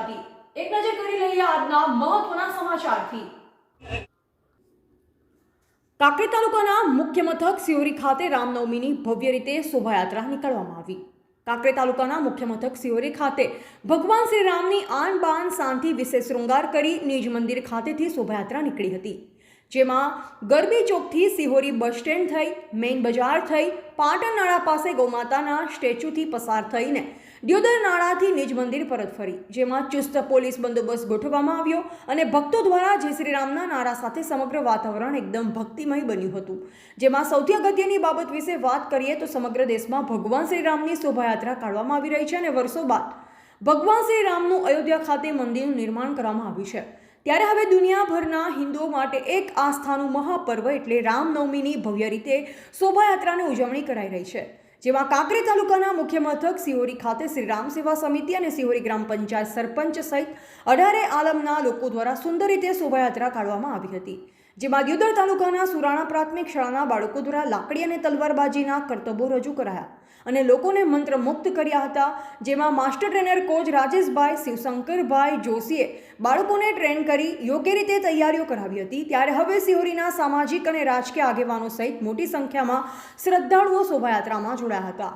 ગુજરાતી. એક નજર કરી લઈએ આજના મહત્વના સમાચારથી. કાંકરેજ તાલુકાના મુખ્ય મથક સિયોરી ખાતે રામનવમીની ભવ્ય રીતે શોભાયાત્રા નીકળવામાં આવી. કાંકરે તાલુકાના મુખ્ય મથક સિયોરી ખાતે ભગવાન શ્રી રામની આન બાન શાંતિ વિશે શૃંગાર કરી નિજ મંદિર ખાતેથી શોભાયાત્રા નીકળી હતી. જેમાં ગરબી ચોકથી સિહોરી બસ સ્ટેન્ડ થઈ, મેઇન બજાર થઈ, પાટણ નાળા પાસે ગૌમાતાના સ્ટેચ્યુથી પસાર થઈને દ્યોદર નાળાથી નિજ મંદિર પરત ફરી, જેમાં ચુસ્ત પોલીસ બંદોબસ્ત ગોઠવવામાં આવ્યો અને ભક્તો દ્વારા જય શ્રી રામના નારા સાથે સમગ્ર વાતાવરણ એકદમ ભક્તિમય બન્યું હતું. જેમાં સૌથી અગત્યની બાબત વિશે વાત કરીએ તો સમગ્ર દેશમાં ભગવાન શ્રી રામની શોભાયાત્રા કાઢવામાં આવી રહી છે અને વર્ષો બાદ ભગવાન શ્રી રામનું અયોધ્યા ખાતે મંદિરનું નિર્માણ કરવામાં આવ્યું છે. ત્યારે હવે દુનિયાભરના હિન્દુઓ માટે એક આસ્થાનું મહાપર્વ એટલે રામનવમીની ભવ્ય રીતે શોભાયાત્રાની ઉજવણી કરાઈ રહી છે, જેમાં કાંકરેજ તાલુકાના મુખ્ય મથક સિહોરી ખાતે શ્રી રામ સેવા સમિતિ અને સિહોરી ગ્રામ પંચાયત સરપંચ સહિત અઢારે આલમના લોકો દ્વારા સુંદર રીતે શોભાયાત્રા કાઢવામાં આવી હતી. જેમાં દ્યોદર તાલુકાના સુરાણા પ્રાથમિક શાળાના બાળકો દ્વારા લાકડી અને તલવારબાજીના કરતબો રજૂ કરાયા અને લોકોને મંત્રમુગ્ધ કર્યા હતા, જેમાં master trainer coach Rajeshbhai, Shivshankarbhai જોશીએ બાળકોને ટ્રેન કરી યોગ્ય રીતે તૈયારીઓ કરાવી હતી. ત્યારે હવે સિહોરીના સામાજિક અને રાજકીય આગેવાનો સહિત મોટી સંખ્યામાં શ્રદ્ધાળુઓ શોભાયાત્રામાં જોડાયા હતા.